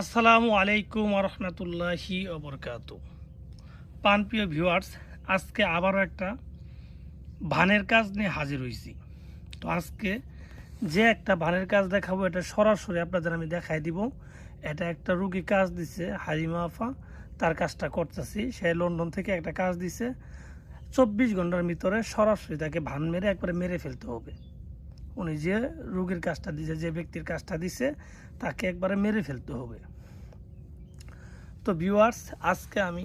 আসসালামু আলাইকুম রহমতুল্লাহি অবরকাত পানপ্রিয় ভিউয়ার্স, আজকে আবারও একটা ভানের কাজ নিয়ে হাজির হয়েছি তো আজকে যে একটা ভানের কাজ দেখাবো, এটা সরাসরি আপনাদের আমি দেখাই দিব। এটা একটা রুগী কাজ দিছে হারিমা আফা, তার কাজটা করতেছি। সে লন্ডন থেকে একটা কাজ দিছে। চব্বিশ ঘণ্টার ভিতরে সরাসরি তাকে ভান মেরে একবারে মেরে ফেলতে হবে। উনি যে রোগীর কাজটা দিছে, যে ব্যক্তির কাজটা দিছে, তাকে একবারে মেরে ফেলতে হবে। তো ভিউয়ার্স আজকে আমি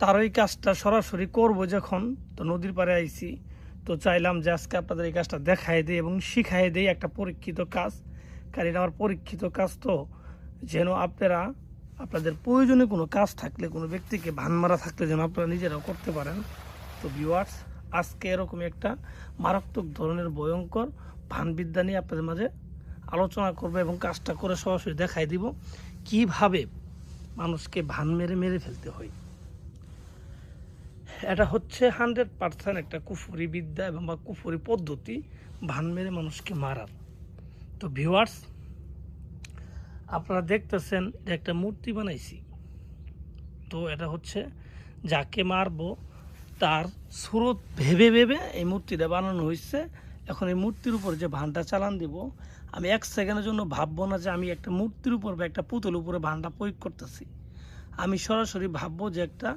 তার ওই কাজটা সরাসরি করব যখন, তো নদীর পাড়ে আইছি, তো চাইলাম যে আজকে আপনাদের এই কাজটা দেখাই দিই এবং শিখাই দিই একটা পরীক্ষিত কাজ। কারণ আমার পরীক্ষিত কাজ তো যেন আপনারা, আপনাদের প্রয়োজনে কোনো কাজ থাকলে, কোনো ব্যক্তিকে ভান মারা থাকলে যেন আপনারা নিজেরাও করতে পারেন। তো ভিউয়ার্স আজকে এরকম একটা মারাত্মক ধরনের ভয়ঙ্কর ভানবিদ্যা নিয়ে আপনাদের মাঝে আলোচনা করব এবং কাজটা করে সরাসরি দেখাই দিব কীভাবে মানুষকে ভান মেরে মেরে ফেলতে হয়। এটা হচ্ছে হান্ড্রেড পার্সেন্ট একটা কুফুরি বিদ্যা এবং বা কুফুরি পদ্ধতি ভান মেরে মানুষকে মারার। তো ভিউয়ার্স, আপনারা দেখতেছেন এটা একটা মূর্তি বানাইছি। তো এটা হচ্ছে যাকে মারবো তার স্রোত ভেবে ভেবে এই মূর্তিটা বানানো হয়েছে এখন এই মূর্তির উপর যে ভানটা চালান দিব, আমি এক সেকেন্ডের জন্য ভাববো না যে আমি একটা মূর্তির উপর বা একটা পুতুলের উপরে ভানটা প্রয়োগ করতেছি। আমি সরাসরি ভাববো যে একটা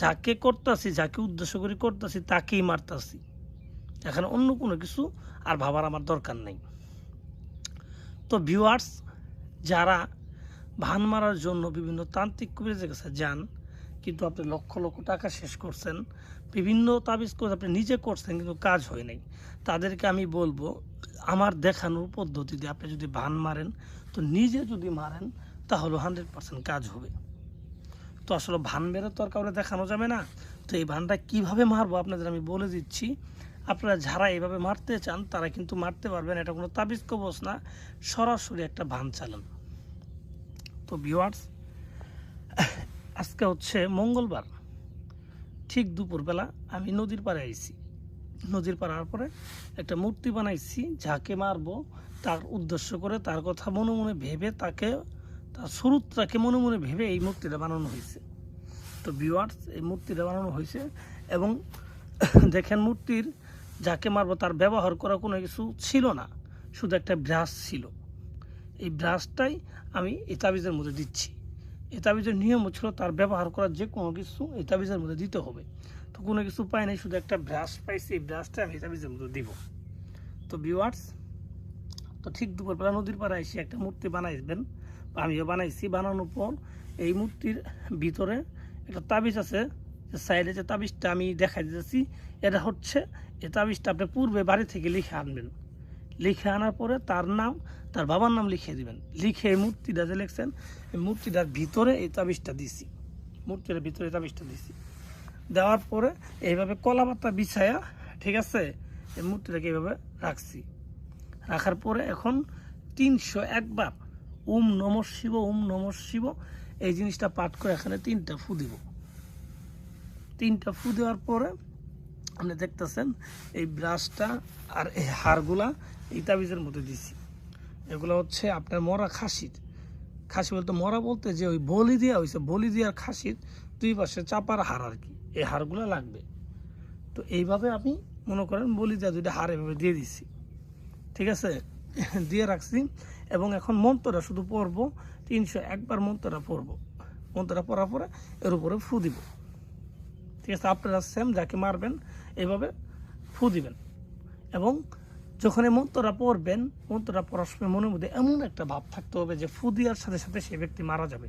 যাকে করতেছি, যাকে উদ্দেশ্য করে করতেছি, তাকেই মারতেছি। এখানে অন্য কোনো কিছু আর ভাবার আমার দরকার নেই। তো ভিউয়ার্স যারা ভান মারার জন্য বিভিন্ন তান্ত্রিক কবিরাজের কাছে যান কিন্তু আপনি লক্ষ লক্ষ টাকা শেষ করছেন। বিভিন্ন তাবিজ করে আপনি নিজে করছেন কিন্তু কাজ হয় নাই। তাদেরকে আমি বলব, আমার দেখানোর পদ্ধতিতে আপনি যদি ভান মারেন, তো নিজে যদি মারেন, তাহলে হান্ড্রেড পার্সেন্ট কাজ হবে। তো আসলে ভান মেরে তো আর কাউকে দেখানো যাবে না। তো এই ভানটা কীভাবে মারবো আপনাদের আমি বলে দিচ্ছি। আপনারা যারা এভাবে মারতে চান, তারা কিন্তু মারতে পারবেন। এটা কোনো তাবিজ কবচ না, সরাসরি একটা ভান চালান। তো ভিওয়ার্স আজকে হচ্ছে মঙ্গলবার। ঠিক দুপুরবেলা আমি নদীর পাড়ে আইছি। নদীর পাড়ে আসার পরে একটা মূর্তি বানাইছি, যাকে মারবো, তার উদ্দেশ্য করে তার কথা মনে মনে ভেবে তাকে, তার শুরুটাকে মনে মনে ভেবে এই মূর্তিটা বানানো হয়েছে। তো ভিউয়ার্স এই মূর্তিটা বানানো হয়েছে এবং দেখেন মূর্তির যাকে মারবো তার ব্যবহার করা কোনো কিছু ছিল না, শুধু একটা ব্রাশ ছিল। এই ব্রাশটাই আমি এই তাবিজের মধ্যে দিচ্ছি। এই তাবিজের নিয়ম ছিল তার ব্যবহার করার যে কোনো কিছু এই তাবিজের মধ্যে দিতে হবে। তো কোনো কিছু পাই নাই, শুধু একটা ব্রাশ পাইছি, এই ব্রাশটা আমি এই তাবিজের মধ্যে দিব। তো ভিউয়ার্স তো ঠিক দুপুরবেলা নদীর পাড়ে এসে একটা মূর্তি বানাইবেন। আমিও বানাইছি। বানানোর পর এই মূর্তির ভিতরে একটা তাবিজ আছে, যে সাইডে যে তাবিজটা আমি দেখাই দিতেছি, এটা হচ্ছে এই তাবিজটা আপনি পূর্বে বাড়ি থেকে লিখে আনবেন। লিখে আনার পরে তার নাম, তার বাবার নাম লিখে দিবেন। লিখে এই মূর্তিটা যে লিখছেন, এই মূর্তিটার ভিতরে এই তাবিজটা দিছি। মূর্তির ভিতরে এই তাবিজটা দিছি। দেওয়ার পরে এইভাবে কলা পাতা বিছায়া, ঠিক আছে, এই মূর্তিটাকে এইভাবে রাখছি। রাখার পরে এখন তিনশো একবার ওম নম শিব, ওম নম শিব, এই জিনিসটা পাঠ করে এখানে তিনটা ফু দিব। তিনটা ফু দেওয়ার পরে আপনি দেখতেছেন, এই ব্রাশটা আর এই হাড়গুলা এই তাবিজের মধ্যে দিছি। এগুলো হচ্ছে আপনার মরা খাসির। খাসি বলতে মরা বলতে যে ওই বলি দেওয়া হয়েছে বলি দেওয়ার খাসির দুই পাশে চাপার হাড় আর কি, এই হাড়গুলো লাগবে। তো এইভাবে আমি মনে করেন বলি দেওয়া দুইটা হাড় এভাবে দিয়ে দিছি। ঠিক আছে? দিয়ে রাখছি এবং এখন মন্ত্রটা শুধু পড়ব তিনশো একবার মন্ত্রটা পড়ব মন্ত্রটা পড়ার পরে এর উপরে ফু দিব। ঠিক আছে আপনারা সেম যাকে মারবেন এইভাবে ফু দিবেন। এবং যখন এই মন্ত্রটা পড়বেন মন্ত্রটা পড়ার সময় মনের মধ্যে এমন একটা ভাব থাকতে হবে যে ফু দেওয়ার সাথে সাথে সেই ব্যক্তি মারা যাবে।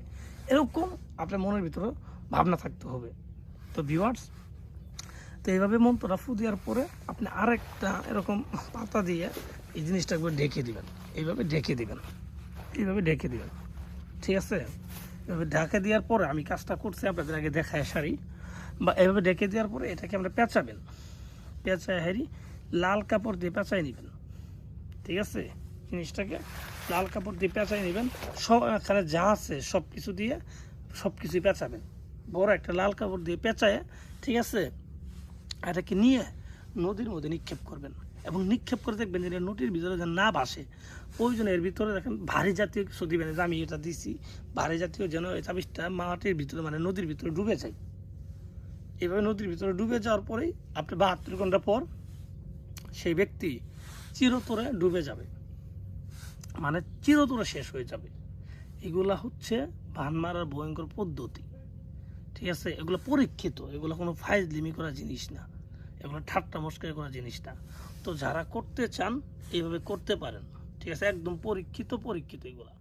এরকম আপনার মনের ভিতরে ভাবনা থাকতে হবে। তো ভিউয়ার্স তো এইভাবে মন্ত্রটা ফু দেওয়ার পরে আপনি আরেকটা এরকম পাতা দিয়ে এই জিনিসটা একবার ঢেকে দিবেন। এইভাবে ঢেকে দিবেন। এইভাবে ঢেকে দিবেন। ঠিক আছে? ঢাকে দেওয়ার পরে আমি কাজটা করছি, আপনাদের আগে দেখায় সারি। বা এভাবে ডেকে দেওয়ার পরে এটাকে আমরা পেঁচাবেন পেঁচায় হারি লাল কাপড় দিয়ে পেঁচাই নেবেন। ঠিক আছে? জিনিসটাকে লাল কাপড় দিয়ে পেঁচাই নেবেন। সব এখানে যা আছে সব কিছু দিয়ে সব কিছুই পেঁচাবেন। বড় একটা লাল কাপড় দিয়ে পেঁচায়, ঠিক আছে? এটাকে নিয়ে নদীর মধ্যে নিক্ষেপ করবেন এবং নিক্ষেপ করে দেখবেন যে এটা নটির ভিতরে যেন না ভাসে। ওই জন্য এর ভিতরে দেখেন ভারী জাতীয় কিছু দিবেন। যে আমি এটা দিছি, ভারী জাতীয় যেন এই তাবিজটা মাটির ভিতরে মানে নদীর ভিতরে ডুবে যায়। এভাবে নদীর ভিতরে ডুবে যাওয়ার পরেই আপনি বাহাত্তর ঘণ্টা পর সেই ব্যক্তি চিরতরে ডুবে যাবে। মানে চিরতরে শেষ হয়ে যাবে। এগুলা হচ্ছে ভান মারার ভয়ঙ্কর পদ্ধতি। ঠিক আছে? এগুলো পরীক্ষিত। এগুলো কোনো ফাইজলিমি করা জিনিস না। এগুলো ঠাট্টা মস্কারি করা জিনিস না। তো যারা করতে চান, এইভাবে করতে পারেন। ঠিক আছে? একদম পরীক্ষিত পরীক্ষিত এগুলা।